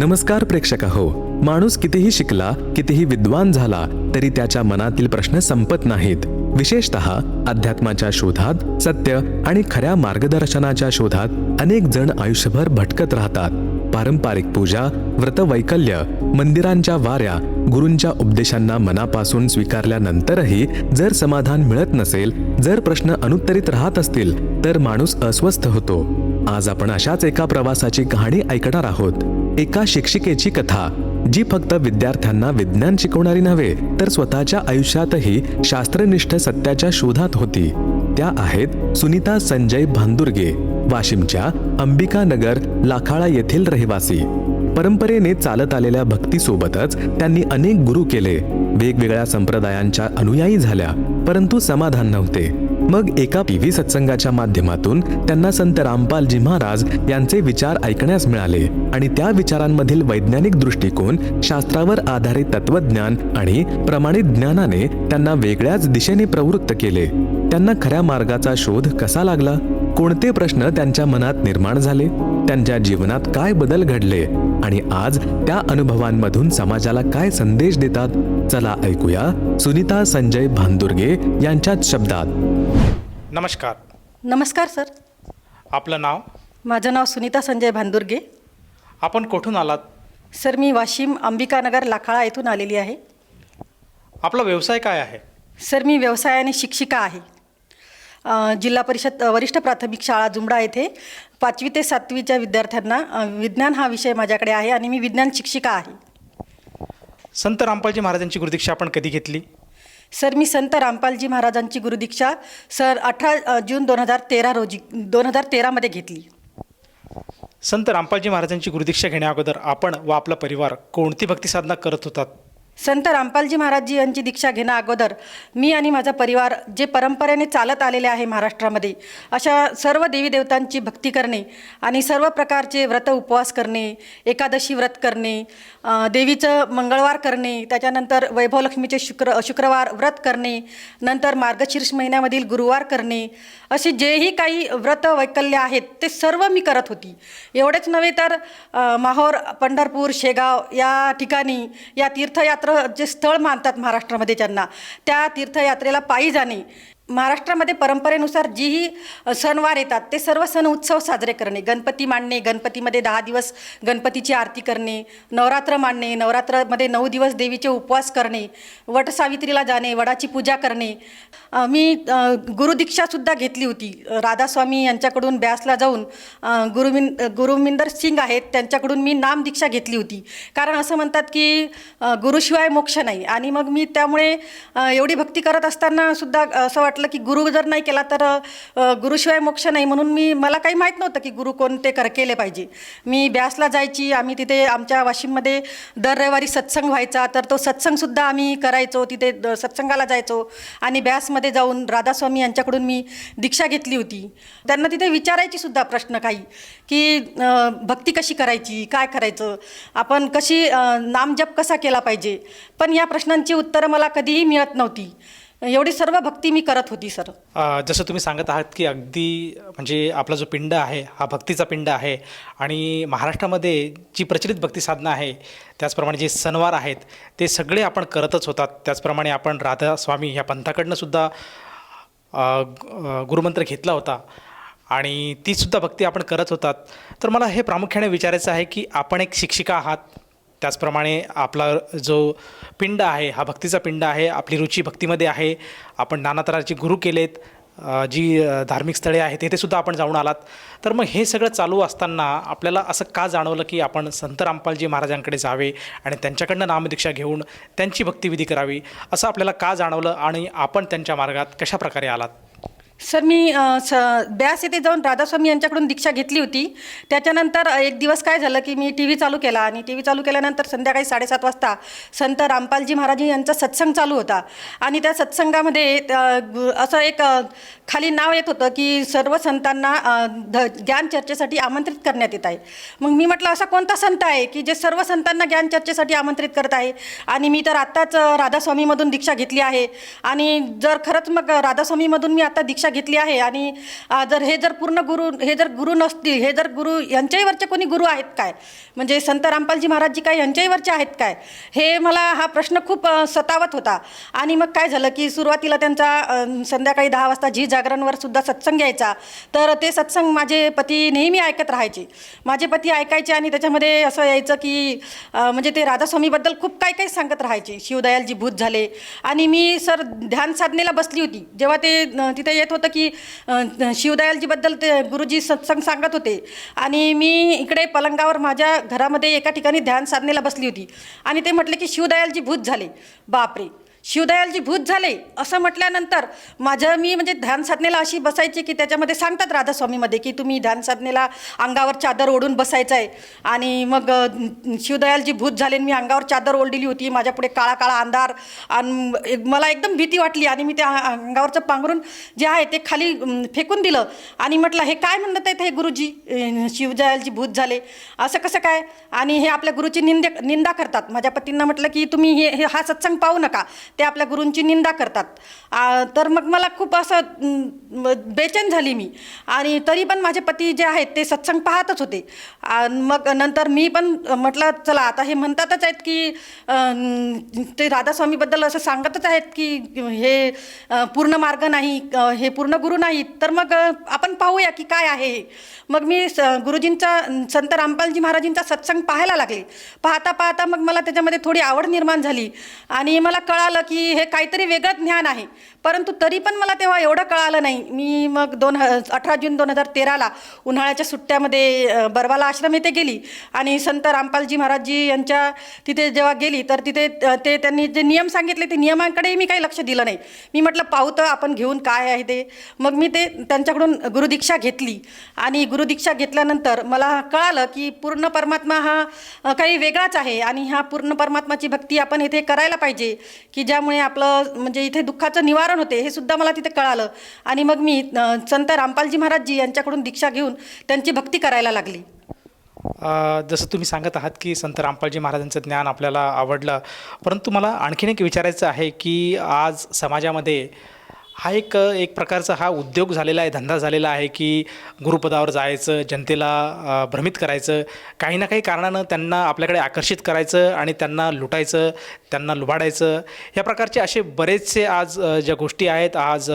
नमस्कार प्रेक्षक हो माणूस कितीही शिकला कितीही विद्वान झाला तरी त्याच्या मनातील प्रश्न संपत नाहीत. विशेषतः अध्यात्माच्या शोधात सत्य आणि खऱ्या मार्गदर्शनाच्या शोधात अनेक जण आयुष्यभर भटकत राहतात. पारंपरिक पूजा व्रतवैकल्य मंदिरांच्या वाऱ्या गुरूंच्या उपदेशांना मनापासून स्वीकारल्यानंतरही जर समाधान मिळत नसेल जर प्रश्न अनुत्तरित राहत असतील तर माणूस अस्वस्थ होतो. आज आपण अशाच एका प्रवासाची कहाणी ऐकणार आहोत. एका शिक्षिकेची कथा जी फक्त विद्यार्थ्यांना विज्ञान शिकवणारी नव्हे तर स्वतःच्या आयुष्यातही शास्त्रनिष्ठ सत्याच्या शोधात होती. त्या आहेत सुनीता संजय भांदुर्गे वाशिमच्या अंबिकानगर लाखाळा येथील रहिवासी. परंपरेने चालत आलेल्या भक्तीसोबतच त्यांनी अनेक गुरु केले. वेगवेगळ्या संप्रदायांच्या अनुयायी झाल्या परंतु समाधान नव्हते. मग एका टीव्ही सत्संगाच्या माध्यमातून त्यांना संत रामपालजी महाराज यांचे विचार ऐकण्यास मिळाले आणि त्या विचारांमधील वैज्ञानिक दृष्टिकोन शास्त्रावर आधारित तत्वज्ञान आणि प्रमाणित ज्ञानाने त्यांना वेगळ्याच दिशेने प्रवृत्त केले. त्यांना खऱ्या मार्गाचा शोध कसा लागला? कोणते प्रश्न त्यांच्या मनात निर्माण झाले? त्यांच्या जीवनात काय बदल घडले? आणि आज त्या अनुभवांमधून समाजाला काय संदेश देतात? चला ऐकूया सुनीता संजय भांदुर्गे यांच्याच शब्दात. नमस्कार. नमस्कार सर. आपलं नाव? माझं नाव सुनीता संजय भांदुर्गे. आपण कुठून आलात? सर मी वाशिम अंबिकानगर लाखाळा येथून आलेली आहे. आपला व्यवसाय काय आहे? सर मी व्यवसायाने शिक्षिका आहे. अ, जिल्हा परिषद अ, वरिष्ठ प्राथमिक शाळा जुमडा येथे पाचवी ते सातवीच्या विद्यार्थ्यांना अ, विज्ञान हा विषय माझ्याकडे आहे आणि मी विज्ञान शिक्षिका आहे. संत रामपालजी महाराजांची गुरुदीक्षा आपण कधी घेतली? सर मी संत रामपालजी महाराजांची गुरुदीक्षा सर अठरा जून दोन हजार तेरा रोजी दोन हजार तेरामध्ये घेतली. संत रामपालजी महाराजांची गुरुदीक्षा घेण्याअगोदर आपण व आपला परिवार कोणती भक्ती साधना करत होतात? संत रामपालजी महाराजजी यांची दीक्षा घेणं अगोदर मी आणि माझा परिवार जे परंपरेने चालत आलेले आहे महाराष्ट्रामध्ये अशा सर्व देवी देवतांची भक्ती करणे आणि सर्व प्रकारचे व्रत उपवास करणे एकादशी व्रत करणे देवीचं मंगळवार करणे त्याच्यानंतर वैभवलक्ष्मीचे शुक्र शुक्रवार व्रत करणे नंतर मार्गशीर्ष महिन्यामधील गुरुवार करणे असे जेही काही व्रत वैकल्य आहेत ते सर्व मी करत होती. एवढेच नव्हे तर माहोर पंढरपूर शेगाव या ठिकाणी या तीर्थयात्रा जे स्थळ मानतात महाराष्ट्रामध्ये ज्यांना त्या तीर्थयात्रेला पायी जाणे. महाराष्ट्रामध्ये परंपरेनुसार जीही सणवार येतात. ते सर्व सण उत्सव साजरे करणे. गणपती मांडणे गणपतीमध्ये दहा दिवस गणपतीची आरती करणे नवरात्र मांडणे नवरात्रामध्ये नऊ दिवस देवीचे उपवास करणे वटसावित्रीला जाणे वडाची पूजा करणे. मी गुरुदीक्षासुद्धा घेतली होती. राधास्वामी यांच्याकडून ब्यासला जाऊन गुरुमिन गुरुमिंदर सिंग आहेत त्यांच्याकडून मी नामदीक्षा घेतली होती. कारण असं म्हणतात की गुरुशिवाय मोक्ष नाही. आणि मग मी त्यामुळे एवढी भक्ती करत असताना सुद्धा असं वाटलं की गुरु जर नाही केला तर गुरुशिवाय मोक्ष नाही. म्हणून मी मला काही माहीत नव्हतं की गुरु कोणते कर केले पाहिजे. मी ब्यासला जायची आम्ही तिथे आमच्या वाशिममध्ये दर रविवारी सत्संग व्हायचा. तर तो सत्संगसुद्धा आम्ही करायचो तिथे द- सत्संगाला जायचो. आणि ब्यासमध्ये जाऊन राधास्वामी यांच्याकडून मी दीक्षा घेतली होती. त्यांना तिथे विचारायची सुद्धा प्रश्न काही की भक्ती कशी करायची काय करायचं? आपण कशी नामजप कसा केला पाहिजे? पण या प्रश्नांची उत्तरं मला कधीही मिळत नव्हती. एवढी सर्व भक्ती मी करत होती सर. अ, जसं तुम्ही सांगत आहात की अगदी म्हणजे आपला जो पिंड आहे हा भक्तीचा पिंड आहे आणि महाराष्ट्रामध्ये जी प्रचलित भक्ती साधना आहे त्याचप्रमाणे जे सणवार आहेत ते सगळे आपण करतच होतात. त्याचप्रमाणे आपण राधा स्वामी ह्या पंथाकडनं सुद्धा अ, अ, गुरुमंत्र घेतला होता आणि तीसुद्धा भक्ती आपण करत होतात. तर मला हे प्रामुख्याने विचारायचं आहे की आपण एक शिक्षिका आहात त्याचप्रमाणे आपला जो पिंड आहे हा भक्तीचा पिंड आहे आपली रुची भक्तीमध्ये आहे. आपण नाना तऱ्हाचे गुरु केलेत जी धार्मिक स्थळे आहेत तेथे सुद्धा आपण जाऊन आलात. तर मग हे सगळं चालू असताना आपल्याला असं का जाणवलं की आपण संत रामपालजी महाराजांकडे जावे आणि त्यांच्याकडनं नामदीक्षा घेऊन त्यांची भक्तिविधी करावी? असं आपल्याला का जाणवलं आणि आपण त्यांच्या मार्गात कशा प्रकारे आलात? सर मी स ब्यास येथे जाऊन राधास्वामी यांच्याकडून दीक्षा घेतली होती. त्याच्यानंतर एक दिवस काय झालं की मी टी व्ही चालू केला आणि टी व्ही चालू केल्यानंतर संध्याकाळी साडेसात वाजता संत रामपालजी महाराज यांचा सत्संग चालू होता. आणि त्या सत्संगामध्ये गु- असं एक खाली नाव येत होतं की सर्व संतांना ध ज्ञान चर्चेसाठी आमंत्रित करण्यात येत आहे. मग मी म्हटलं असा कोणता संत आहे की जे सर्व संतांना ज्ञान चर्चेसाठी आमंत्रित करत आहे? आणि मी तर आत्ताच राधास्वामीमधून दीक्षा घेतली आहे. आणि जर खरंच मग राधास्वामीमधून मी आता दीक्षा घेतली आहे. आणि जर हे जर पूर्ण गुरु हे जर गुरु नसतील हे जर गुरु यांच्याहीवरचे कोणी गुरु आहेत काय? म्हणजे संत रामपालजी महाराजजी काय यांच्याहीवरचे आहेत काय? हे मला हा प्रश्न खूप सतावत होता. आणि मग काय झालं की सुरुवातीला त्यांचा संध्याकाळी दहा वाजता झी जागरणवर सुद्धा सत्संग यायचा तर ते सत्संग माझे पती नेहमी ऐकत राहायचे. माझे पती ऐकायचे आणि त्याच्यामध्ये असं यायचं की म्हणजे ते राधास्वामीबद्दल खूप काही काही सांगत राहायचे. शिवदयालजी भूत झाले. आणि मी सर ध्यान साधनेला बसली होती. जेव्हा ते तिथे येत होते होतं की शिवदयालजीबद्दल ते गुरुजी सत्संग सांगत होते. आणि मी इकडे पलंगावर माझ्या घरामध्ये एका ठिकाणी ध्यान साधनेला बसली होती. आणि ते म्हटले की शिवदयालजी भूत झाले. बापरे. शिवदयालजी भूत झाले असं म्हटल्यानंतर माझं मी म्हणजे ध्यान साधनेला अशी बसायची की त्याच्यामध्ये सांगतात राधास्वामीमध्ये की तुम्ही ध्यान साधनेला अंगावर चादर ओढून बसायचं आहे आणि मग शिवदयालजी भूत झाले आणि मी अंगावर चादर ओढलेली होती. माझ्यापुढे काळा काळा अंधार आणि एक- मला एकदम भीती वाटली आणि मी त्या अंगावरचं पांघरून जे आहे ते खाली फेकून दिलं. आणि म्हटलं हे काय म्हणत आहेत हे गुरुजी? शिवदयालजी भूत झाले. असं कसं काय? आणि हे आपल्या गुरुची निंदे निंदा करतात. माझ्या पतींना म्हटलं की तुम्ही हे हे- हा सत्संग पाहू नका. ते आपल्या गुरूंची निंदा करतात. तर मग मला खूप असं बेचैन झाली मी. आणि तरी पण माझे पती जे आहेत ते सत्संग पाहतच होते. मग नंतर मी पण म्हटलं चला आता हे म्हणतातच आहेत की ते राधास्वामीबद्दल असं सांगतच आहेत की हे पूर्ण मार्ग नाही हे पूर्ण गुरु नाही तर मग आपण पाहूया की काय आहे हे. मग मी स गुरुजींचा संत रामपालजी महाराजींचा सत्संग पाहायला लागले. पाहता पाहता मग मला त्याच्यामध्ये थोडी आवड निर्माण झाली. आणि मला कळालं की हे काहीतरी वेगळं ज्ञान आहे. परंतु तरी पण मला तेव्हा एवढं कळालं नाही. मी मग दोन ह अठरा जून दोन हजार तेराला उन्हाळ्याच्या सुट्ट्यामध्ये बरवाला आश्रम येथे गेली. आणि संत रामपालजी महाराजजी यांच्या तिथे जेव्हा गेली तर तिथे ते त्यांनी जे नियम सांगितले ते नियमांकडेही मी काही लक्ष दिलं नाही. मी म्हटलं पाहू आपण घेऊन काय आहे ते? मग मी ते त्यांच्याकडून गुरुदीक्षा घेतली. आणि गुरुदीक्षा घेतल्यानंतर मला कळालं की पूर्ण परमात्मा हा काही वेगळाच आहे. आणि ह्या पूर्ण परमात्माची भक्ती आपण इथे करायला पाहिजे की ज्यामुळे आपलं म्हणजे इथे दुःखाचं निवारण होते हे सुद्धा मला तिथे कळालं. आणि मग मी संत रामपालजी महाराजजी यांच्याकडून दीक्षा घेऊन त्यांची भक्ती करायला लागली. जसं तुम्ही सांगत आहात की संत रामपालजी महाराजांचं ज्ञान आपल्याला आवडलं. परंतु मला आणखीन एक विचारायचं आहे की आज समाजामध्ये हा एक एक प्रकारचा हा उद्योग झालेला आहे धंदा झालेला आहे की गुरुपदावर जायचं जनतेला भ्रमित करायचं. काही ना काही कारणानं त्यांना आपल्याकडे आकर्षित करायचं आणि त्यांना लुटायचं त्यांना लुबाडायचं. या प्रकारचे असे बरेचसे आज ज्या गोष्टी आहेत आज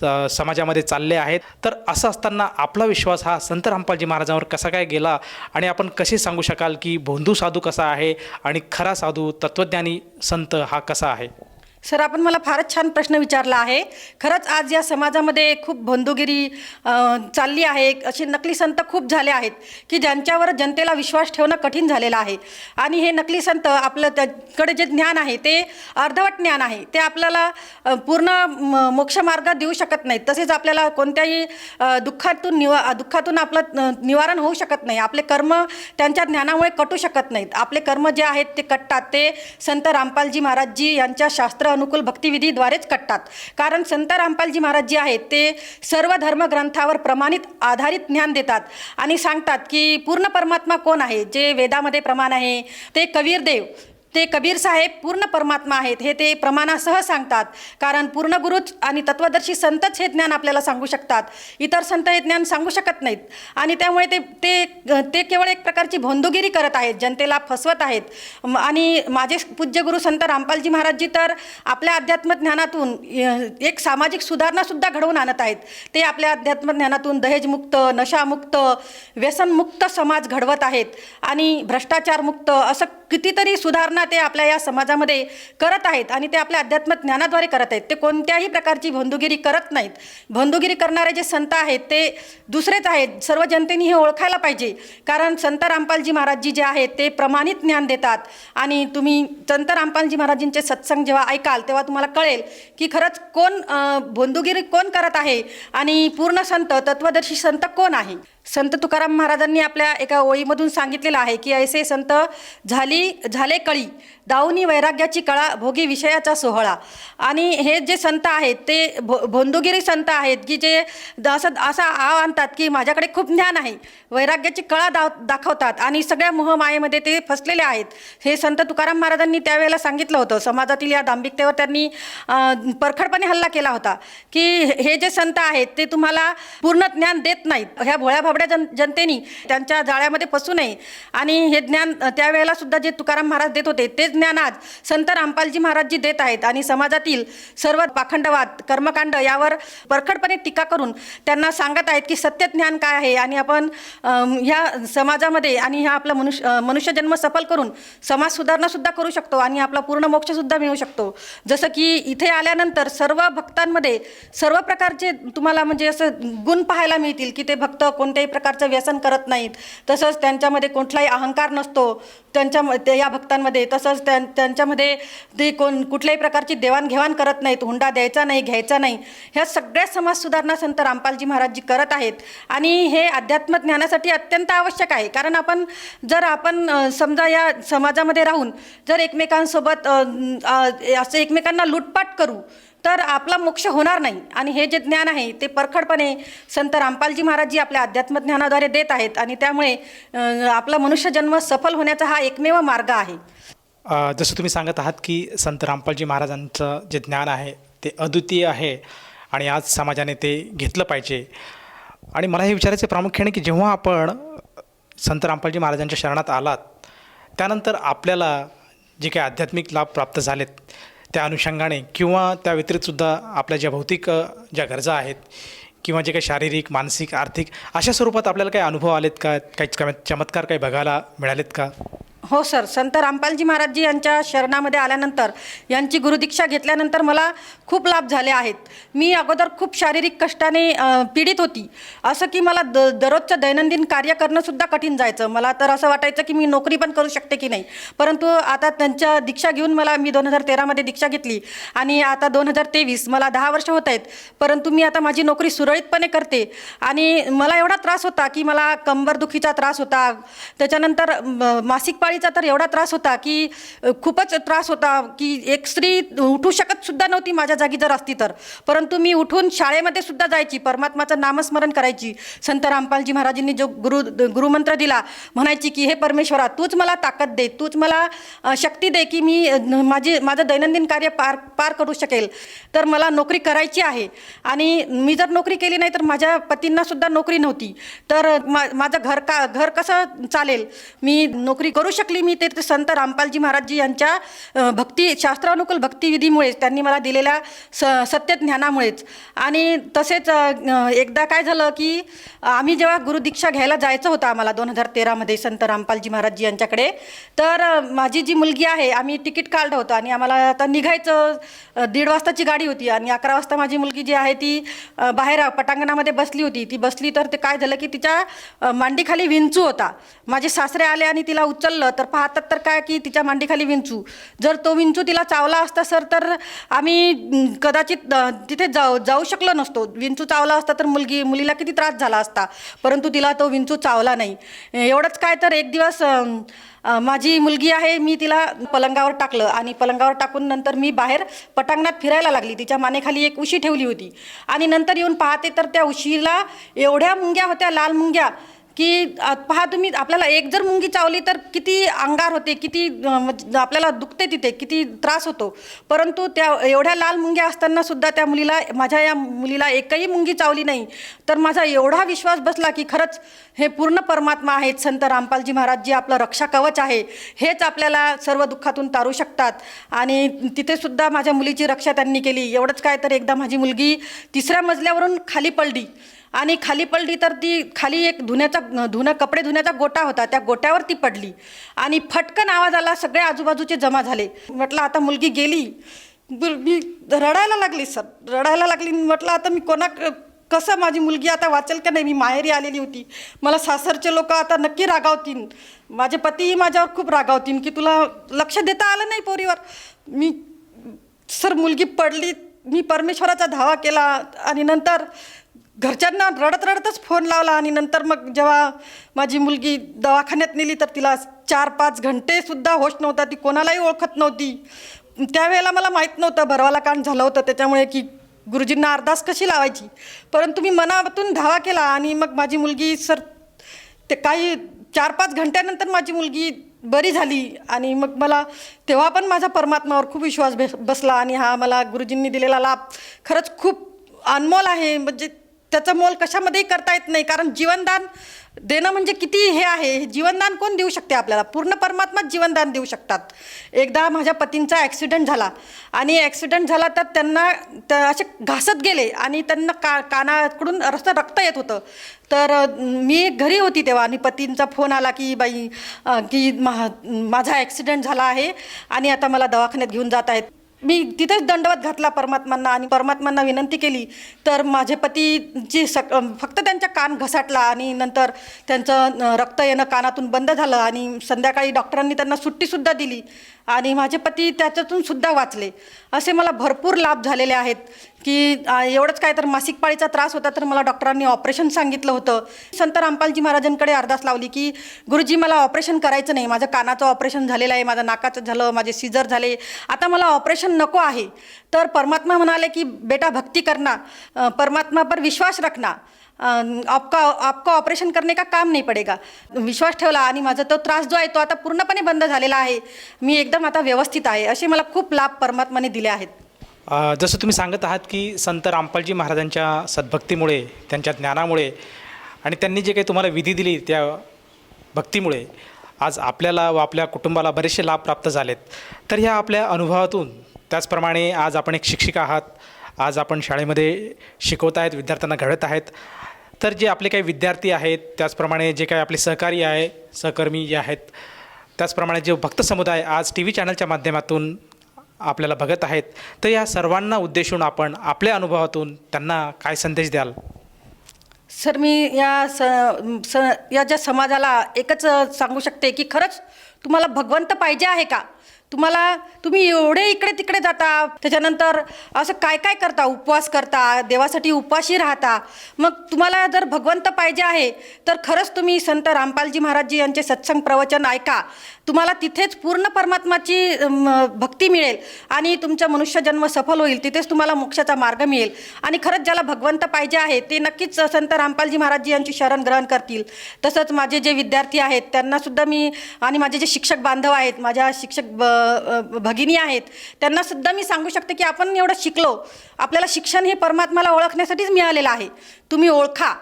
स- समाजामध्ये चालले आहेत. तर असं असताना आपला विश्वास हा संत रामपालजी महाराजांवर कसा काय गेला आणि आपण कसे सांगू शकाल की भोंदू साधू कसा आहे आणि खरा साधू तत्त्वज्ञानी संत हा कसा आहे? सर आपण मला फारच छान प्रश्न विचारला आहे. खरंच आज या समाजामध्ये खूप बंधुगिरी चालली आहे. असे नकली संत खूप झाले आहेत की ज्यांच्यावर जनतेला विश्वास ठेवणं कठीण झालेलं आहे. आणि हे नकली संत आपलं त्याकडे जे ज्ञान आहे ते अर्धवट ज्ञान आहे. ते आपल्याला पूर्ण म- मोक्षमार्ग देऊ शकत नाहीत. तसेच आपल्याला कोणत्याही दुःखातून निवा दुःखातून आपलं निवारण होऊ शकत नाही. आपले कर्म त्यांच्या ज्ञानामुळे कटू शकत नाहीत. आपले कर्म जे आहेत ते कटतात. ते संत रामपालजी महाराजजी यांच्या शास्त्र अनुकूल भक्तिविधीद्वारेच कटतात. कारण संत रामपालजी महाराज जे आहेत ते सर्व धर्मग्रंथावर प्रमाणित आधारित ज्ञान देतात आणि सांगतात की पूर्ण परमात्मा कोण आहे? जे वेदामध्ये प्रमाण आहे ते कबीरदेव. ते कबीर साहेब पूर्ण परमात्मा आहेत हे ते प्रमाणासह सांगतात. कारण पूर्ण गुरुच आणि तत्वदर्शी संतच हे ज्ञान आपल्याला सांगू शकतात. इतर संत हे ज्ञान सांगू शकत नाहीत. आणि त्यामुळे ते ते ते केवळ एक प्रकारची भोंदुगिरी करत आहेत जनतेला फसवत आहेत. आणि माझे पूज्य गुरु संत रामपालजी महाराजजी तर आपल्या अध्यात्म ज्ञानातून एक सामाजिक सुधारणासुद्धा घडवून आणत आहेत. ते आपल्या अध्यात्म ज्ञानातून दहेजमुक्त नशामुक्त व्यसनमुक्त समाज घडवत आहेत. आणि भ्रष्टाचारमुक्त असं कितीतरी सुधारणा ते आपल्या या समाजामध्ये करत आहेत आणि ते आपल्या अध्यात्म ज्ञानाद्वारे करत आहेत. ते कोणत्याही प्रकारची भोंदुगिरी करत नाहीत. भोंदुगिरी करणारे जे संत आहेत ते दुसरेच आहेत. सर्व जनतेने हे ओळखायला पाहिजे. कारण संत रामपालजी महाराजजी जे आहेत ते प्रमाणित ज्ञान देतात. आणि तुम्ही संत रामपालजी महाराजांचे सत्संग जेव्हा ऐकाल तेव्हा तुम्हाला कळेल की खरंच कोण भोंदुगिरी कोण करत आहे आणि पूर्ण संत तत्वदर्शी संत कोण आहे? संत तुकाराम महाराजांनी आपल्या एका ओळीमधून सांगितलेलं आहे की ऐसे संत झाली झाले कळी दाऊनी वैराग्याची कळा भोगी विषयाचा सोहळा. आणि हे जे संत आहेत ते भो भोंदुगिरी संत आहेत की जे असं असा आव आणतात की माझ्याकडे खूप ज्ञान आहे. वैराग्याची कळा दाव दाखवतात आणि सगळ्या मोहमायेमध्ये ते फसलेले आहेत. हे संत तुकाराम महाराजांनी त्यावेळेला सांगितलं होतं. समाजातील या दांभिकतेवर त्यांनी परखडपणे हल्ला केला होता. की हे जे संत आहेत ते तुम्हाला पूर्ण ज्ञान देत नाहीत. ह्या भोळ्या भाबड्या जन जनतेनी त्यांच्या जाळ्यामध्ये फसू नये. आणि हे ज्ञान त्यावेळेला सुद्धा जे तुकाराम महाराज देत होते तेच ज्ञान आज संत रामपालजी महाराजजी देत आहेत. आणि समाजातील सर्व पाखंडवाद कर्मकांड यावर परखडपणे टीका करून त्यांना सांगत आहेत की सत्य ज्ञान काय आहे? आणि आपण ह्या समाजामध्ये आणि ह्या आपला मनुष्य मनुष्य मनुष्यजन्म सफल करून समाज सुधारणासुद्धा करू शकतो आणि आपला पूर्ण मोक्षसुद्धा मिळू शकतो. जसं की इथे आल्यानंतर सर्व भक्तांमध्ये सर्व प्रकारचे तुम्हाला म्हणजे असं गुण पाहायला मिळतील की ते भक्त कोणत्याही प्रकारचं व्यसन करत नाहीत. तसंच त्यांच्यामध्ये कुठलाही अहंकार नसतो. त्यांच्या या भक्तांमध्ये तसंच त्यां त्यांच्यामध्ये ते कोण कुठल्याही प्रकारची देवाणघेवाण करत नाहीत. हुंडा द्यायचा नाही घ्यायचा नाही. ह्या सगळ्या समाज सुधारणा संत रामपालजी महाराजजी करत आहेत. आणि हे अध्यात्म आपल्यासाठी अत्यंत आवश्यक आहे. कारण आपण जर आपण समजा या समाजामध्ये राहून जर एकमेकांसोबत असं एकमेकांना लुटपाट करू तर आपला मोक्ष होणार नाही. आणि हे जे ज्ञान आहे ते परखडपणे संत रामपालजी महाराजजी आपल्या अध्यात्म ज्ञानाद्वारे देत आहेत आणि त्यामुळे आपला मनुष्य जन्म सफल होण्याचा हा एकमेव मार्ग आहे. जसं तुम्ही सांगत आहात की संत रामपालजी महाराजांचं जे ज्ञान आहे ते अद्वितीय आहे आणि आज समाजाने ते घेतलं पाहिजे. आणि मला हे विचारायचं प्रामुख्याने की जेव्हा आपण संत रामपालजी महाराजांच्या शरणात आलात त्यानंतर आपल्याला जे काही आध्यात्मिक लाभ प्राप्त झालेत त्या अनुषंगाने किंवा त्या व्यतिरिक्तसुद्धा आपल्या ज्या भौतिक ज्या गरजा आहेत किंवा जे काही शारीरिक मानसिक आर्थिक अशा स्वरूपात आपल्याला काही अनुभव आलेत का? काही चमत्कार काही बघायला मिळालेत का? हो सर. संत रामपालजी महाराजजी यांच्या शरणामध्ये आल्यानंतर यांची गुरुदीक्षा घेतल्यानंतर मला खूप लाभ झाले आहेत. मी अगोदर खूप शारीरिक कष्टाने पीडित होती. असं की मला द दररोजचं दैनंदिन कार्य करणंसुद्धा कठीण जायचं. मला तर असं वाटायचं की मी नोकरी पण करू शकते की नाही. परंतु आता त्यांच्या दीक्षा घेऊन मला मी दोन हजार तेरामध्ये दीक्षा घेतली. आणि आता दोन हजार तेवीस मला दहा वर्ष होत आहेत. परंतु मी आता माझी नोकरी सुरळीतपणे करते. आणि मला एवढा त्रास होता की मला कंबरदुखीचा त्रास होता. त्याच्यानंतर मासिक पाळी पाळीचा तर एवढा त्रास होता की खूपच त्रास होता की एक स्त्री उठू शकत सुद्धा नव्हती माझ्या जागी जर असती तर. परंतु मी उठून शाळेमध्ये सुद्धा जायची परमात्माचं नामस्मरण करायची. संत रामपालजी महाराजांनी जो गुरु गुरुमंत्र दिला म्हणायची की हे परमेश्वरा तूच मला ताकद दे तूच मला शक्ती दे की मी माझी माझं दैनंदिन कार्य पार पार करू शकेल. तर मला नोकरी करायची आहे. आणि मी जर नोकरी केली नाही तर माझ्या पतींना सुद्धा नोकरी नव्हती. तर मा माझं घर का घर कसं चालेल? मी नोकरी करू शकली मी ते संत रामपालजी महाराजजी यांच्या भक्ती शास्त्रानुकूल भक्तिविधीमुळेच त्यांनी मला दिलेल्या स सत्य ज्ञानामुळेच आणि तसेच एकदा काय झालं की आम्ही जेव्हा गुरुदीक्षा घ्यायला जायचं होतं आम्हाला दोन हजार तेरामध्ये संत रामपालजी महाराजजी यांच्याकडे तर माझी जी मुलगी आहे आम्ही तिकीट काढलं होतं आणि आम्हाला आता निघायचं दीड वाजताची गाडी होती आणि अकरा वाजता माझी मुलगी जी आहे ती बाहेर पटांगणामध्ये बसली होती. ती बसली तर ते काय झालं की तिच्या मांडीखाली विंचू होता. माझे सासरे आले आणि तिला उचललं. तर पाहतात तर काय की तिच्या मांडीखाली विंचू. जर तो विंचू तिला चावला असता सर तर आम्ही कदाचित तिथे जाऊ जाऊ शकलो नसतो. विंचू चावला असता तर मुलगी मुलीला किती त्रास झाला असता. परंतु तिला तो विंचू चावला नाही. एवढंच काय तर एक दिवस माझी मुलगी आहे मी तिला पलंगावर टाकलं. आणि पलंगावर टाकून नंतर मी बाहेर पटांगणात फिरायला लागली. तिच्या मानेखाली एक उशी ठेवली होती. आणि नंतर येऊन पाहते तर त्या उशीला एवढ्या मुंग्या होत्या लाल मुंग्या. की पहा तुम्ही आपल्याला एक जर मुंगी चावली तर किती अंगार होते किती म्हणजे आपल्याला दुखते तिथे किती त्रास होतो. परंतु त्या एवढ्या लाल मुंग्या असताना सुद्धा त्या मुलीला माझ्या या मुलीला एकही मुंगी चावली नाही. तर माझा एवढा विश्वास बसला की खरंच हे पूर्ण परमात्मा आहेत संत रामपालजी महाराज जे आपलं रक्षा कवच आहे हेच आपल्याला सर्व दुःखातून तारू शकतात. आणि तिथे सुद्धा माझ्या मुलीची रक्षा त्यांनी केली. एवढंच काय तर एकदा माझी मुलगी तिसऱ्या मजल्यावरून खाली पडली. आणि खाली पडली तर ती खाली एक धुण्याचा धुणं कपडे धुण्याचा गोटा होता. त्या गोट्यावर ती पडली. आणि फटकन आवाज आला सगळे आजूबाजूचे जमा झाले. म्हटलं आता मुलगी गेली. मी रडायला लागली सर. रडायला लागली म्हटलं आता मी कोणा कसं माझी मुलगी आता वाचेल का नाही? मी माहेरी आलेली होती. मला सासरचे लोक आता नक्की रागावतील. माझे पतीही माझ्यावर खूप रागावतील की तुला लक्ष देता आलं नाही पोरीवर? मी सर मुलगी पडली. मी परमेश्वराचा धावा केला. आणि नंतर घरच्यांना रडत रडतच फोन लावला आणि नंतर मग जेव्हा माझी मुलगी दवाखान्यात नेली तर तिला चार पाच घंटेसुद्धा होश नव्हता ती कोणालाही ओळखत नव्हती. त्यावेळेला मला माहीत नव्हतं भरवाला कांड झालं होतं त्याच्यामुळे की गुरुजींना अरदास कशी लावायची? परंतु मी मनातून धावा केला आणि मग माझी मुलगी सर ते काही चार पाच घंट्यानंतर माझी मुलगी बरी झाली आणि मग मला तेव्हा पण माझा परमात्मावर खूप विश्वास बसला आणि हा मला गुरुजींनी दिलेला लाभ खरंच खूप अनमोल आहे. म्हणजे त्याचं मोल कशामध्येही करता येत नाही. कारण जीवनदान देणं म्हणजे किती हे आहे? हे जीवनदान कोण देऊ शकते आपल्याला? पूर्ण परमात्माच जीवनदान देऊ शकतात. एकदा माझ्या पतींचा ॲक्सिडेंट झाला. आणि ॲक्सिडेंट झाला तर त्यांना त असे घासत गेले आणि त्यांना का कानाकडून रस्ता रक्त येत होतं. तर मी घरी होती तेव्हा आणि पतींचा फोन आला की बाई की मा माझा ॲक्सिडेंट झाला आहे आणि आता मला दवाखान्यात घेऊन जात आहेत. मी तिथेच दंडवत घातला परमात्मांना आणि परमात्मांना विनंती केली. तर माझे पतीची सक फक्त त्यांचा कान घसाटला आणि नंतर त्यांचं रक्त येणं कानातून बंद झालं आणि संध्याकाळी डॉक्टरांनी त्यांना सुट्टीसुद्धा दिली. आणि माझे पती त्याच्यातून सुद्धा वाचले. असे मला भरपूर लाभ झालेले आहेत. की एवढंच काय तर मासिक पाळीचा त्रास होता तर मला डॉक्टरांनी ऑपरेशन सांगितलं होतं. संत रामपालजी महाराजांकडे अरदास लावली की गुरुजी मला ऑपरेशन करायचं नाही माझं कानाचं ऑपरेशन झालेलं आहे माझं नाकाचं झालं माझे सिजर झाले आता मला ऑपरेशन नको आहे. तर परमात्मा म्हणाले की बेटा भक्ती करना परमात्मा पर विश्वास रखना आपका आपका ऑपरेशन करणे का काम नाही पडेगा. विश्वास ठेवला आणि माझा तो त्रास जो आहे तो आता पूर्णपणे बंद झालेला आहे. मी एकदम आता व्यवस्थित आहे असे मला खूप लाभ परमात्माने दिले आहेत. जसं तुम्ही सांगत आहात की संत रामपालजी महाराजांच्या सद्भक्तीमुळे त्यांच्या ज्ञानामुळे आणि त्यांनी जे काही तुम्हाला विधी दिली त्या भक्तीमुळे आज आपल्याला व आपल्या कुटुंबाला बरेचसे लाभ प्राप्त झालेत. तर ह्या आपल्या अनुभवातून त्याचप्रमाणे आज आपण एक शिक्षिका आहात. आज आपण शाळेमध्ये शिकवत आहेत विद्यार्थ्यांना घडत आहेत. तर जे आपले काही विद्यार्थी आहेत त्याचप्रमाणे जे काही आपले सहकारी आहे सहकर्मी जे आहेत त्याचप्रमाणे जे भक्त समुदाय आज टी व्ही चॅनलच्या माध्यमातून आपल्याला बघत आहेत. तर या सर्वांना उद्देशून आपण आपल्या अनुभवातून त्यांना काय संदेश द्याल? सर मी या स स या ज्या समाजाला एकच सांगू शकते की खरंच तुम्हाला भगवंत पाहिजे आहे का? तुम्हाला तुम्ही एवढे इकडे तिकडे जाता त्याच्यानंतर असं काय काय करता उपवास करता देवासाठी उपवासी राहता? मग तुम्हाला जर भगवंत पाहिजे आहे तर खरंच तुम्ही संत रामपालजी महाराजजी यांचे सत्संग प्रवचन ऐका. तुम्हाला तिथेच पूर्ण परमात्माची भक्ती मिळेल आणि तुमचा मनुष्यजन्म सफल होईल तिथेच तुम्हाला मोक्षाचा मार्ग मिळेल. आणि खरंच ज्याला भगवंत पाहिजे आहे ते नक्कीच संत रामपालजी महाराजजी यांची शरण ग्रहण करतील. तसंच माझे जे विद्यार्थी आहेत त्यांनासुद्धा मी आणि माझे जे शिक्षक बांधव आहेत माझ्या शिक्षक भगिनी आहेत त्यांनासुद्धा मी सांगू शकते की आपण एवढं शिकलो. आपल्याला शिक्षण हे परमात्माला ओळखण्यासाठीच मिळालेलं आहे. तुम्ही ओळखा.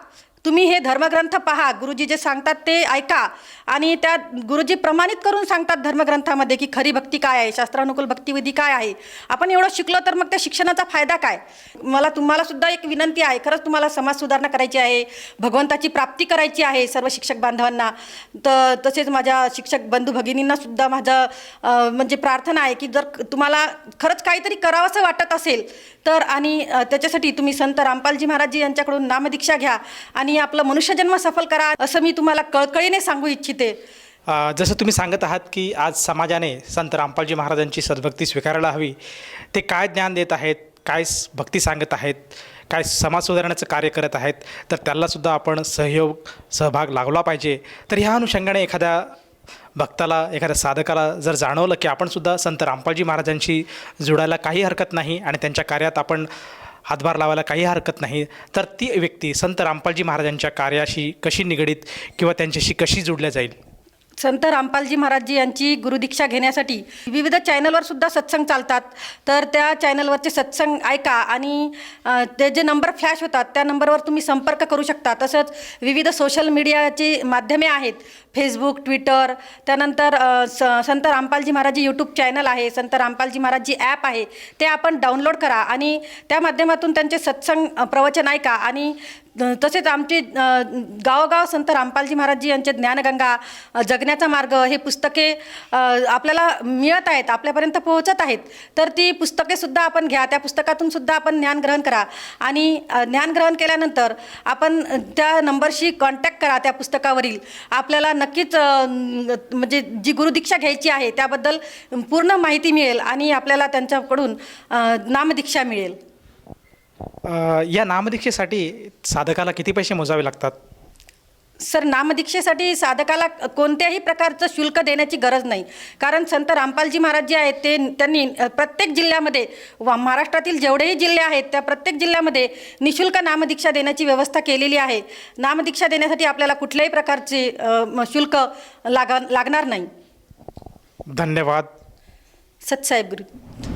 तुम्ही हे धर्मग्रंथ पहा. गुरुजी जे सांगतात ते ऐका. आणि त्या गुरुजी प्रमाणित करून सांगतात धर्मग्रंथामध्ये की खरी भक्ती काय आहे? शास्त्रानुकूल भक्तिविधी काय आहे? आपण एवढं शिकलो तर मग त्या शिक्षणाचा फायदा काय? मला तुम्हाला सुद्धा एक विनंती आहे. खरंच तुम्हाला समाज सुधारणा करायची आहे. भगवंताची प्राप्ती करायची आहे सर्व शिक्षक बांधवांना. तर तसेच माझ्या शिक्षक बंधू भगिनींना सुद्धा माझं म्हणजे प्रार्थना आहे की जर तुम्हाला खरंच काहीतरी करावंसं वाटत असेल तर आणि त्याच्यासाठी तुम्ही संत रामपालजी महाराजजी यांच्याकडून नामदीक्षा घ्या आणि आपलं मनुष्यजन्म सफल करा असं मी तुम्हाला कळकळीने सांगू इच्छिते. जसं तुम्ही सांगत आहात की आज समाजाने संत रामपालजी महाराजांची सद्भक्ती स्वीकारायला हवी ते काय ज्ञान देत आहेत काय भक्ती सांगत आहेत काय समाज सुधारण्याचं कार्य करत आहेत तर त्यालासुद्धा आपण सहयोग सहभाग लागला पाहिजे. तर ह्या अनुषंगाने एखाद्या भक्ताला एखाद्या साधकाला जर जाणवलं की आपणसुद्धा संत रामपालजी महाराजांशी जुडायला काही हरकत नाही आणि त्यांच्या कार्यात आपण हातभार लावायला काही हरकत नाही तर ती व्यक्ती संत रामपालजी महाराजांच्या कार्याशी कशी निगडीत किंवा त्यांच्याशी कशी जुडल्या जाईल? संत रामपालजी महाराजजी यांची गुरुदीक्षा घेण्यासाठी विविध चॅनलवर सुद्धा सत्संग चालतात. तर त्या चॅनलवरचे सत्संग ऐका आणि ते जे नंबर फ्लॅश होतात त्या नंबरवर तुम्ही संपर्क करू शकता. तसंच विविध सोशल मीडियाची माध्यमे आहेत. फेसबुक ट्विटर त्यानंतर स संत रामपालजी महाराजजी यूट्यूब चॅनल आहे संत रामपालजी महाराजजी ॲप आहे. ते आपण डाउनलोड करा आणि त्या माध्यमातून त्यांचे सत्संग प्रवचन ऐका आणि तसेच आमचे गावोगाव संत रामपालजी महाराजजी यांचे ज्ञानगंगा जगण्याचा मार्ग हे पुस्तके आपल्याला मिळत आहेत आपल्यापर्यंत पोहोचत आहेत. तर ती पुस्तकेसुद्धा आपण घ्या त्या पुस्तकातून सुद्धा आपण ज्ञान ग्रहण करा. आणि ज्ञान ग्रहण केल्यानंतर आपण त्या नंबरशी कॉन्टॅक्ट करा त्या पुस्तकावरील. आपल्याला नक्कीच म्हणजे जी गुरुदीक्षा घ्यायची आहे त्याबद्दल पूर्ण माहिती मिळेल आणि आपल्याला त्यांच्याकडून नामदीक्षा मिळेल. या नामदीक्षेसाठी साधकाला किती पैसे मोजावे लागतात? सर नामदीक्षेसाठी साधकाला कोणत्याही प्रकारचं शुल्क देण्याची गरज नाही. कारण संत रामपालजी महाराज जे आहेत ते त्यांनी प्रत्येक जिल्ह्यामध्ये व महाराष्ट्रातील जेवढेही जिल्हे आहेत त्या प्रत्येक जिल्ह्यामध्ये निशुल्क नामदीक्षा देण्याची व्यवस्था केलेली आहे. नामदीक्षा देण्यासाठी आपल्याला कुठल्याही प्रकारचे शुल्क लागा लागणार नाही. धन्यवाद. सतसाहेब गुरु.